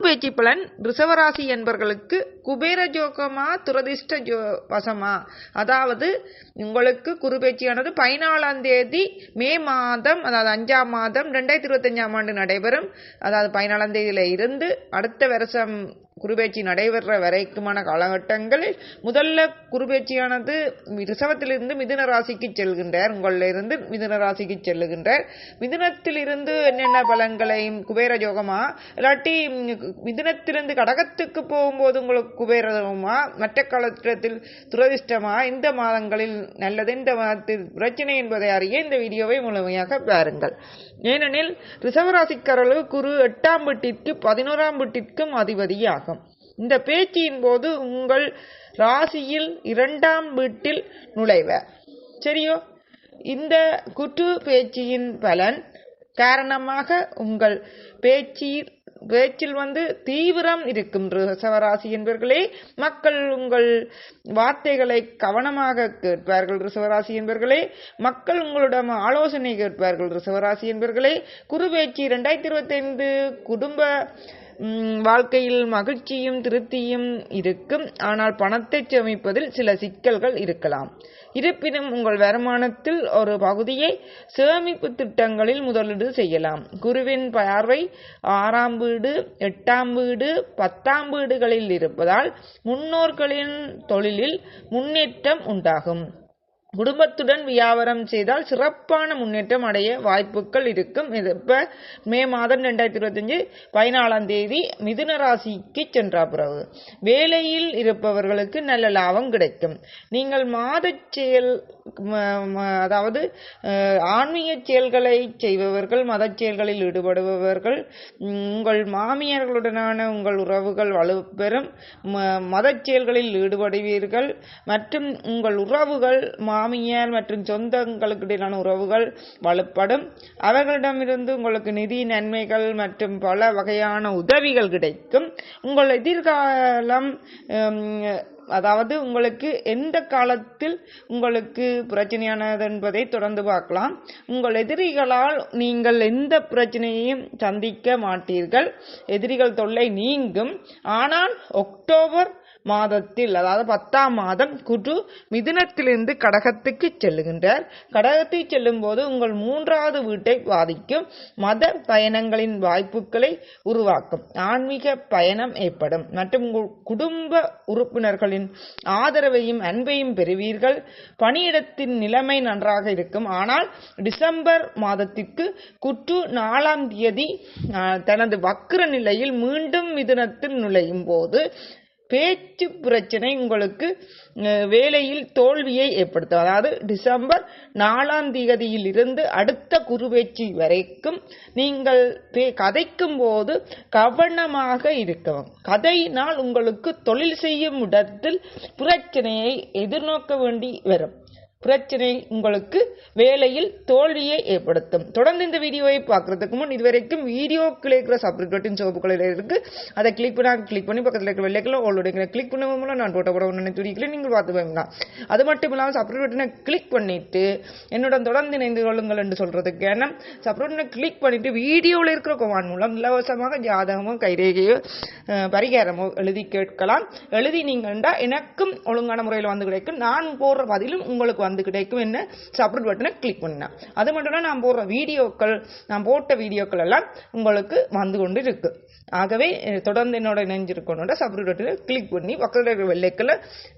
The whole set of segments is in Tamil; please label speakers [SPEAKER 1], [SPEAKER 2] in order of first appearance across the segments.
[SPEAKER 1] பேச்சு பலன் ரிஷவராசி என்பவர்களுக்கு குபேர ஜோகமா துரதிர்ஷ்ட ஜோ வசமா. அதாவது உங்களுக்கு குருபேச்சியானது பதினாலாம் தேதி மே மாதம் அதாவது அஞ்சாம் மாதம் ரெண்டாயிரத்தி இருபத்தஞ்சாம் ஆண்டு நடைபெறும். அதாவது பதினாலாம் தேதியில இருந்து அடுத்த வருஷம் குருபேச்சி நடைபெற வரைக்குமான காலகட்டங்களில் முதல்ல குருபேச்சியானது ரிசவத்திலிருந்து மிதுன ராசிக்கு செல்கின்றார். உங்களிலிருந்து மிதுன ராசிக்கு செல்லுகின்றார். மிதுனத்திலிருந்து என்னென்ன பலன்களையும் குபேர யோகமா? இல்லாட்டி மிதுனத்திலிருந்து கடகத்துக்கு போகும்போது உங்களுக்கு குபேர யோகமா? மற்ற காலத்தில் துரதிஷ்டமா இந்த மாதங்களில் நல்லது இந்த மாதத்தில் பிரச்சனை என்பதை அறிய இந்த வீடியோவை முழுமையாக பாருங்கள். ஏனெனில் ரிசவராசிக்காரர்களுக்கு குரு எட்டாம் வீட்டிற்கு பதினோராம் வீட்டிற்கும் அதிபதியாகும் இந்த பேச்சியின் போது உங்கள் ராசியில் இரண்டாம் வீட்டில் நுழைவர் சரியோ? இந்த குற்று பேச்சியின் பலன் காரணமாக உங்கள் பேச்சில் பேச்சில் வந்து தீவிரம் இருக்கும் ரிசவராசி என்பவர்களே மக்கள் உங்கள் வார்த்தைகளை கவனமாக கேட்பார்கள் ரிசவராசி என்பவர்களே மக்கள் உங்களிடம் ஆலோசனை கேட்பார்கள் ரிசவராசி என்பவர்களே குரு பேச்சு இரண்டாயிரத்தி இருபத்தி ஐந்து குடும்ப வாழ்க்கையில் மகிழ்ச்சியும் திருப்தியும் இருக்கும். ஆனால் பணத்தை சேமிப்பதில் சில சிக்கல்கள் இருக்கலாம். இருப்பினும் உங்கள் வருமானத்தில் ஒரு பகுதியை சேமிப்பு திட்டங்களில் முதலீடு செய்யலாம். குருவின் பார்வை ஆறாம் வீடு எட்டாம் வீடு பத்தாம் வீடுகளில் இருப்பதால் முன்னோர்களின் தொழிலில் முன்னேற்றம் உண்டாகும். குடும்பத்துடன் வியாபாரம் செய்தால் சிறப்பான முன்னேற்றம் அடைய வாய்ப்புகள் இருக்கும். இது இப்போ மே மாதம் ரெண்டாயிரத்தி இருபத்தஞ்சு பதினாலாம் தேதி மிதுன ராசிக்கு சென்ற பிறகு வேலையில் இருப்பவர்களுக்கு நல்ல லாபம் கிடைக்கும். நீங்கள் மாத செயல் அதாவது ஆன்மீக செயல்களை செய்பவர்கள் மத செயல்களில் ஈடுபடுபவர்கள் உங்கள் மாமியார்களுடனான உங்கள் உறவுகள் வலுப்பெறும். மத செயல்களில் ஈடுபடுவீர்கள். மற்றும் உங்கள் உறவுகள் மாமியார் மற்றும் சொந்தங்களுக்கு இடையிலான உறவுகள் வலுப்படும். அவர்களிடமிருந்து உங்களுக்கு நிதி நன்மைகள் மற்றும் பல வகையான உதவிகள் கிடைக்கும். உங்கள் எதிர்காலம் அதாவது உங்களுக்கு எந்த காலத்தில் உங்களுக்கு பிரச்சனையானது என்பதை தொடர்ந்து பார்க்கலாம். உங்கள் எதிரிகளால் நீங்கள் எந்த பிரச்சனையையும் சந்திக்க மாட்டீர்கள். எதிரிகள் தொல்லை நீங்கும். ஆனால் அக்டோபர் மாதத்தில் அதாவது பத்தாம் மாதம் குரு மிதுனத்திலிருந்து கடகத்துக்கு செல்லுகின்றார். கடகத்தை செல்லும் போது உங்கள் மூன்றாவது வீட்டை பாதிக்கும். மத பயணங்களின் வாய்ப்புகளை உருவாக்கும். ஆன்மீக பயணம் ஏற்படும். மற்றும் உங்கள் குடும்ப உறுப்பினர்களின் ஆதரவையும் அன்பையும் பெறுவீர்கள். பணியிடத்தின் நிலைமை நன்றாக இருக்கும். ஆனால் டிசம்பர் மாதத்திற்கு குற்று நாலாம் தேதி தனது வக்ர நிலையில் மீண்டும் மிதுனத்தில் நுழையும் போது பேச்சு பிரச்சனை உங்களுக்கு வேலையில் தோல்வியை ஏற்படுத்தும். அதாவது டிசம்பர் நாலாம் தேதியில் இருந்து அடுத்த குருவேச்சி வரைக்கும் நீங்கள் கதைக்கும் போது கவனமாக இருக்கவும் கதையினால் உங்களுக்கு தொழில் செய்யும் இடத்தில் பிரச்சனையை எதிர்நோக்க வேண்டி வரும். பிரச்சனை உங்களுக்கு வேலையில் தோல்வியை ஏற்படுத்தும். தொடர்ந்து இந்த வீடியோவை பார்க்கறதுக்கு முன் இதுவரைக்கும் வீடியோ இருக்கிற சப்ரேட் பட்டன் சிவப்பு கலரில் இருக்கு. அதை கிளிக் பண்ணி கிளிக் பண்ணி பக்கத்தில் இருக்கிற வெள்ளைக்கெல்லாம் உங்களுடைய கிளிக் பண்ண மூலம் நான் போட்ட போட ஒன்று துடிக்கல நீங்கள் பார்த்து போயிடலாம். அது மட்டும் இல்லாமல் சப்ரேட் பட்டனை கிளிக் பண்ணிட்டு என்னுடன் தொடர்ந்து இணைந்து கொள்ளுங்கள் என்று சொல்றதுக்கு ஏன்னா சப்ரேட் பட்டனை கிளிக் பண்ணிட்டு வீடியோவில் இருக்கிற கொமான் மூலம் இலவசமாக ஜாதகமோ கைரேகையோ பரிகாரமோ எழுதி கேட்கலாம். எழுதி நீங்கள்டா எனக்கும் ஒழுங்கான முறையில் வந்து கிடைக்கும். நான் போடுற பதிலும் உங்களுக்கு வந்து கிடைக்கும் என்ன சப்ரேட் பட்டனை கிளிக் பண்ணா. அது மட்டும் இல்லை நான் போடுற வீடியோக்கள் நான் போட்ட வீடியோக்கள் எல்லாம் உங்களுக்கு வந்து கொண்டு இருக்கு ஆகவே தொடர்ந்து என்னோட இணைஞ்சிருக்கணும்னா சப்ரேட் பட்டனை கிளிக் பண்ணி பக்கத்தில் வெள்ளைக்கில்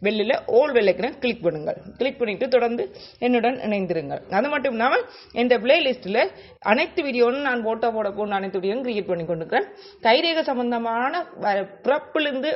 [SPEAKER 1] வெள்ளியில் ஓல் வெள்ளைக்கில் கிளிக் பண்ணுங்கள். கிளிக் பண்ணிட்டு தொடர்ந்து என்னுடன் இணைந்திருங்கள். அது மட்டும் இல்லாமல் இந்த பிளேலிஸ்ட்டில் அனைத்து வீடியோவும் நான் போட்டோ போட போன அனைத்து வீடியோவும் கிரியேட் பண்ணி கொண்டிருக்கிறேன். கைரேக சம்பந்தமான பிறப்பிலிருந்து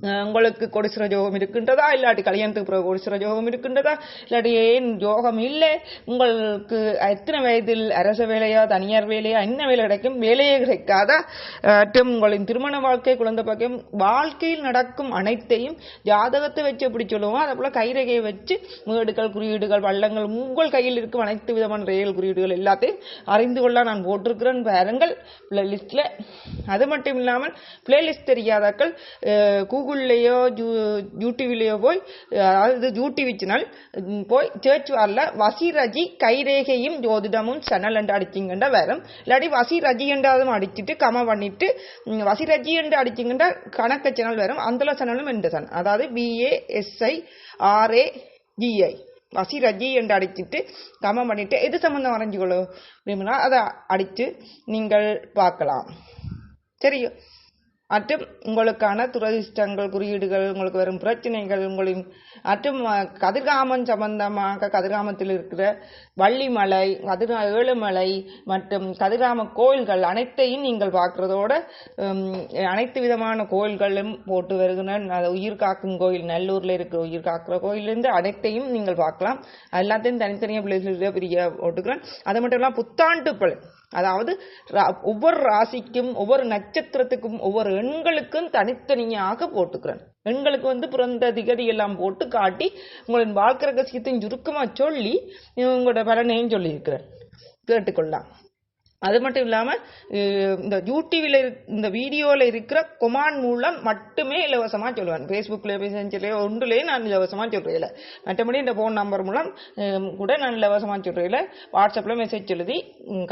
[SPEAKER 1] உங்களுக்கு கொடிசுர யோகம் இருக்கின்றதா இல்லாட்டி கல்யாணத்துக்கு பிறகு கொடிசுர யோகம் இருக்கின்றதா இல்லாட்டி ஏன் யோகம் இல்லை உங்களுக்கு எத்தனை வயதில் அரச வேலையா தனியார் வேலையா என்ன வேலை கிடைக்கும் வேலையே கிடைக்காதா மற்றும் உங்களின் திருமண வாழ்க்கை குழந்தை பாக்கியம் வாழ்க்கையில் நடக்கும் அனைத்தையும் ஜாதகத்தை வச்சு எப்படி சொல்லுவோம் அதே போல கைரகையை வச்சு மேடுகள் குறியீடுகள் வள்ளங்கள் உங்கள் கையில் இருக்கும் அனைத்து விதமான ரயில் குறியீடுகள் எல்லாத்தையும் அறிந்து கொள்ள நான் போட்டிருக்கிறேன் பாருங்கள் பிளேலிஸ்டில் அது மட்டும் இல்லாமல் பிளேலிஸ்ட் தெரியாதாக்கள் கூகுள் கூகுள்லேயோ ஜூ யூடியூப்லேயோ போய் அதாவது யூடியூப் சேனல் போய் சேர்ச் வரல வசிரஜி கைரேகையும் ஜோதிடமும் சேனல் என்று அடிச்சிங்கண்டா வரும். இல்லாட்டி வசிரஜி என்றாலும் அடிச்சுட்டு கம பண்ணிட்டு வசிரஜி என்று அடிச்சிங்கண்டா கணக்க சேனல் வரும். அந்த சேனலும் எந்த சேனல் அதாவது பிஏஎஸ்ஐ ஆர்ஏ ஜிஐ வசிரஜி என்று அடிச்சுட்டு கம பண்ணிட்டு எது சம்மந்தம் வரைஞ்சிக்கொள்ளு? விரும்பினா அதை அடித்து நீங்கள் பார்க்கலாம். சரியோ? மற்றும் உங்களுக்கான துரதிர்ஷ்டங்கள் குறியீடுகள் உங்களுக்கு வரும் பிரச்சனைகள் உங்களின் மற்றும் கதிர்காமம் சம்பந்தமாக கதிர்காமத்தில் இருக்கிற வள்ளிமலை கதிர ஏழுமலை மற்றும் கதிர்காம கோயில்கள் அனைத்தையும் நீங்கள் பார்க்குறதோட அனைத்து விதமான கோயில்களும் போட்டு வருகிற உயிர் காக்கும் கோயில் நல்லூரில் இருக்கிற உயிர் காக்கிற கோயிலிருந்து அனைத்தையும் நீங்கள் பார்க்கலாம். எல்லாத்தையும் தனித்தனியாக பிள்ளைகள் பிரிய போட்டுக்கிறேன். அது மட்டும் இல்லாமல் புத்தாண்டு பலன். அதாவது ரா- ஒவ்வொரு ராசிக்கும் ஒவ்வொரு நட்சத்திரத்துக்கும் ஒவ்வொரு எண்களுக்கும் தனித்தனியாக போட்டுக்கிறேன். எண்களுக்கு வந்து பிறந்த திகதி எல்லாம் போட்டு காட்டி உங்களின் வாழ்க்கை ரகசியத்தையும் சுருக்கமா சொல்லி உங்களோட பலனையும் சொல்லியிருக்கிறேன். கேட்டுக்கொள்ளலாம். அது மட்டும் இல்லாமல் இந்த யூடியூவில் இந்த வீடியோவில் இருக்கிற கொமாண்ட் மூலம் மட்டுமே இலவசமாக சொல்லுவேன் ஃபேஸ்புக்கில் மெசேஞ்சர்லேயோ ஒன்றுலேயே நான் இலவசமாக சொல்கிறதில்ல மற்றபடி இந்த ஃபோன் நம்பர் மூலம் கூட நான் இலவசமாக சொல்கிறதில்ல வாட்ஸ்அப்பில் மெசேஜ் எழுதி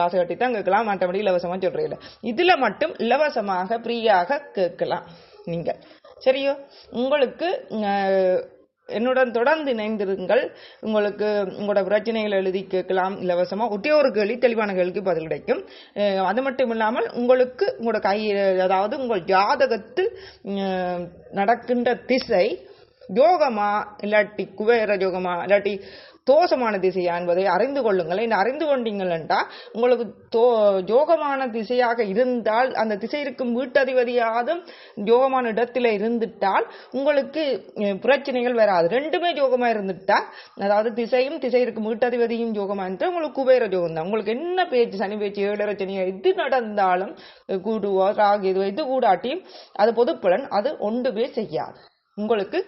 [SPEAKER 1] காசு கட்டி தான் கேட்கலாம். மற்றபடி இலவசமாக சொல்கிறதில்ல இதில் மட்டும் இலவசமாக ஃப்ரீயாக கேட்கலாம். நீங்கள் சரியோ? உங்களுக்கு என்னுடன் தொடர்ந்து இணைந்திருங்கள். உங்களுக்கு உங்களோட பிரச்சனைகள் எழுதி கேட்கலாம் இலவசமாக ஒட்டே ஒரு கேள்வி தெளிவான கேள்விக்கு பதில் கிடைக்கும். அது மட்டும் இல்லாமல் உங்களுக்கு உங்களோட கை அதாவது உங்கள் ஜாதகத்தில் நடக்கின்ற திசை யோகமா இல்லாட்டி குபேர யோகமா இல்லாட்டி தோஷமான திசையா என்பதை அறிந்து கொள்ளுங்கள். இந்த அறிந்து கொண்டீங்களா உங்களுக்கு தோ யோகமான திசையாக இருந்தால் அந்த திசை இருக்கும் வீட்டதிபதியாதும் யோகமான இடத்துல இருந்துட்டால் உங்களுக்கு பிரச்சனைகள் வராது. ரெண்டுமே யோகமாக இருந்துட்டா அதாவது திசையும் திசை இருக்கும் வீட்டதிபதியும் யோகமாக இருந்தால் உங்களுக்கு குபேர யோகம் தான். உங்களுக்கு என்ன பேச்சு சனி பேச்சு ஏழரை சனி எது நடந்தாலும் கூடுவோ ராகு எது எது கூடாட்டியும் அது பொதுப்பலன் அது ஒன்றுமே செய்யாது. உங்களுக்கு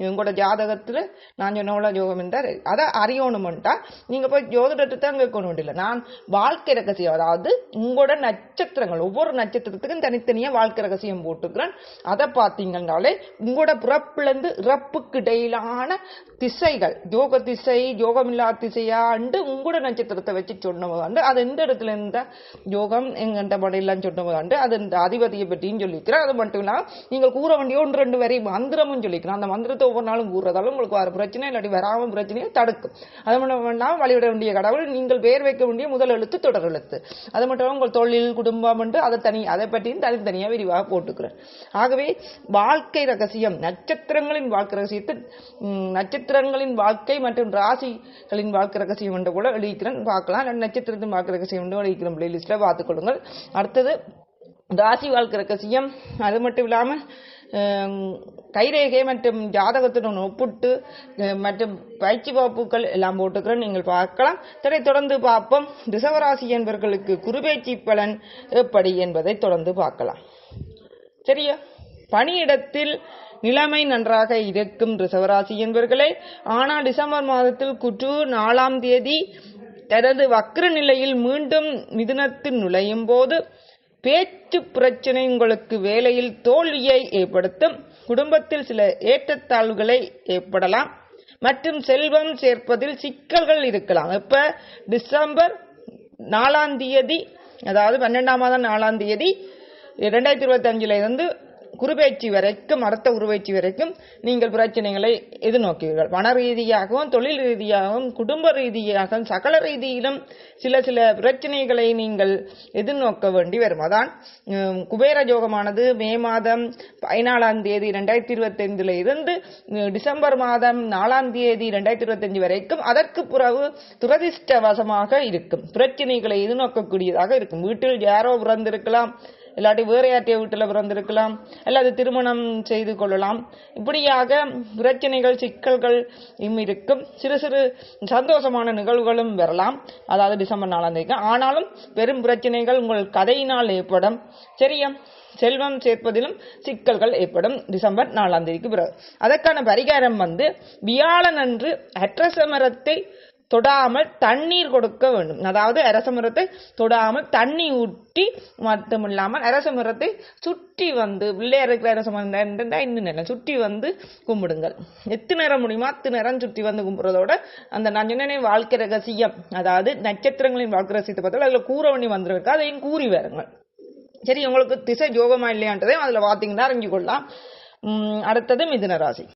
[SPEAKER 1] உங்களோட ஜாதகத்தில் நான் சொன்ன யோகம் என்றால் அதை அறியணுமெண்டா நீங்கள் போய் ஜோதிடத்தை தான் கேட்கணும் இல்லை நான் வாழ்க்கை ரகசியம் அதாவது உங்களோட நட்சத்திரங்கள் ஒவ்வொரு நட்சத்திரத்துக்கும் தனித்தனியாக வாழ்க்கை ரகசியம் போட்டுக்கிறேன். அதை பார்த்தீங்கன்னாலே உங்களோட பிறப்புலேருந்து இறப்புக்கு இடையிலான திசைகள் யோக திசை யோகமில்லா திசையாண்டு உங்களோட நட்சத்திரத்தை வச்சு சொன்னவங்க வந்து அது எந்த இடத்துல இருந்த யோகம் எங்கெந்த படையெல்லாம் சொன்னவங்க வந்து அது இந்த அதிபதியை பற்றியும் சொல்லிக்கிறேன் அது மட்டும் இல்லாமல் நீங்கள் கூற வேண்டிய ஒன்று ரெண்டு வரை மந்திரம்னு சொல்லிக்கிறேன் அந்த மந்திரத்தை ஒவ்வொரு நாளும் கூறுறதாலும் உங்களுக்கு வர பிரச்சனை இல்லாட்டி வராமல் பிரச்சனையை தடுக்கும். அது மட்டும் வேண்டாம் வழிவிட வேண்டிய கடவுள் நீங்கள் பெயர் வைக்க வேண்டிய முதல் எழுத்து தொடர் எழுத்து. அது மட்டும் இல்லாமல் உங்கள் தொழில் குடும்பம் என்று அதை தனி அதை பற்றியும் தனித்தனியாக விரிவாக போட்டுக்கிறேன். ஆகவே வாழ்க்கை ரகசியம் நட்சத்திரங்களின் வாழ்க்கை ரகசியத்தை நட்சத்திரங்களின் வாழ்க்கை மற்றும் ராசிகளின் வாழ்க்கை ரகசியம் என்று கூட எழுதிக்கிறேன். பார்க்கலாம். நட்சத்திரத்தின் வாழ்க்கை ரகசியம் என்று எழுதிக்கிறேன். பிளேலிஸ்ட்டில் பார்த்துக்கொள்ளுங்கள் அடுத்தது ராசி வாழ்க்கை ரகசியம். அது மட்டும் இல்லாமல் கைரேகை மற்றும் ஜாதகத்துடன் ஒப்பிட்டு மற்றும் பயிற்சி வகுப்புகள் எல்லாம் போட்டுக்கிறேன் நீங்கள் பார்க்கலாம் இதை தொடர்ந்து பார்ப்போம் ரிசவராசி என்பவர்களுக்கு குருபேச்சி பலன் எப்படி என்பதை தொடர்ந்து பார்க்கலாம். சரியா பணியிடத்தில் நிலைமை நன்றாக இருக்கும் ரிசவராசி என்பவர்களே ஆனால் டிசம்பர் மாதத்தில் குற்று நாலாம் தேதி தனது வக்ர நிலையில் மீண்டும் மிதுனத்தில் நுழையும் போது பேச்சு பிரச்சனை உங்களுக்கு வேலையில் தோல்வியை ஏற்படுத்தும். குடும்பத்தில் சில ஏற்றத்தாழ்வுகளை ஏற்படலாம். மற்றும் செல்வம் சேர்ப்பதில் சிக்கல்கள் இருக்கலாம். இப்ப டிசம்பர் நாலாம் தேதி அதாவது பன்னெண்டாம் மாதம் நாலாம் தேதி ரெண்டாயிரத்தி இருபத்தி அஞ்சுல இருந்து குருபேச்சி வரைக்கும் அடுத்த உருவேச்சி வரைக்கும் நீங்கள் பிரச்சனைகளை எதிர்நோக்குவீர்கள். வன ரீதியாகவும் தொழில் ரீதியாகவும் குடும்ப ரீதியாகவும் சகல ரீதியிலும் சில சில பிரச்சனைகளை நீங்கள் எதிர்நோக்க வேண்டி வரும். அதான் குபேர யோகமானது மே மாதம் பதினாலாம் தேதி ரெண்டாயிரத்தி இருபத்தைந்துல இருந்து டிசம்பர் மாதம் நாலாம் தேதி ரெண்டாயிரத்தி இருபத்தஞ்சு வரைக்கும் அதற்கு பிறகு துரதிர்ஷ்டவசமாக இருக்கும். பிரச்சனைகளை எதிர்நோக்கக்கூடியதாக இருக்கும். வீட்டில் யாரோ பிறந்திருக்கலாம். இல்லாட்டி வேற யார்ட்டிய வீட்டில் பிறந்திருக்கலாம். அல்லது திருமணம் செய்து கொள்ளலாம். இப்படியாக பிரச்சனைகள் சிக்கல்கள் இம் இருக்கும். சிறு சிறு சந்தோஷமான நிகழ்வுகளும் வரலாம். அதாவது டிசம்பர் நாலாம் தேதி. ஆனாலும் பெரும் பிரச்சனைகள் உங்கள் கதையினால் ஏற்படும். சரியா? செல்வம் சேர்ப்பதிலும் சிக்கல்கள் ஏற்படும் டிசம்பர் நாலாம் தேதிக்கு பிறகு. அதற்கான பரிகாரம் வந்து வியாழன் அன்று அட்ரச மரத்தை தொடாமல் தண்ணீர் கொடுக்க வேண்டும். அதாவது அரச மரத்தை தொடாமல் தண்ணி ஊற்றி மட்டுமில்லாமல் அரச மரத்தை சுற்றி வந்து உள்ளே இருக்கிற அரச மரம் இன்னும் நேரம் சுற்றி வந்து கும்பிடுங்கள். எத்தனை நேரம் முடியுமோ? அத்து நேரம் சுற்றி வந்து கும்பிடுறதோட அந்த நான் சொன்னேனே வாழ்க்கை ரகசியம். அதாவது நட்சத்திரங்களின் வாழ்க்கை ரகசியத்தை பார்த்தாலும் அதில் கூற வேண்டி வந்துருக்கு அதையும் கூறி வருங்கள். சரி உங்களுக்கு திசை யோகமா இல்லையான்றதையும் அதில் பார்த்தீங்கன்னா அறிஞ்சு கொள்ளலாம் அடுத்தது மிதுன ராசி.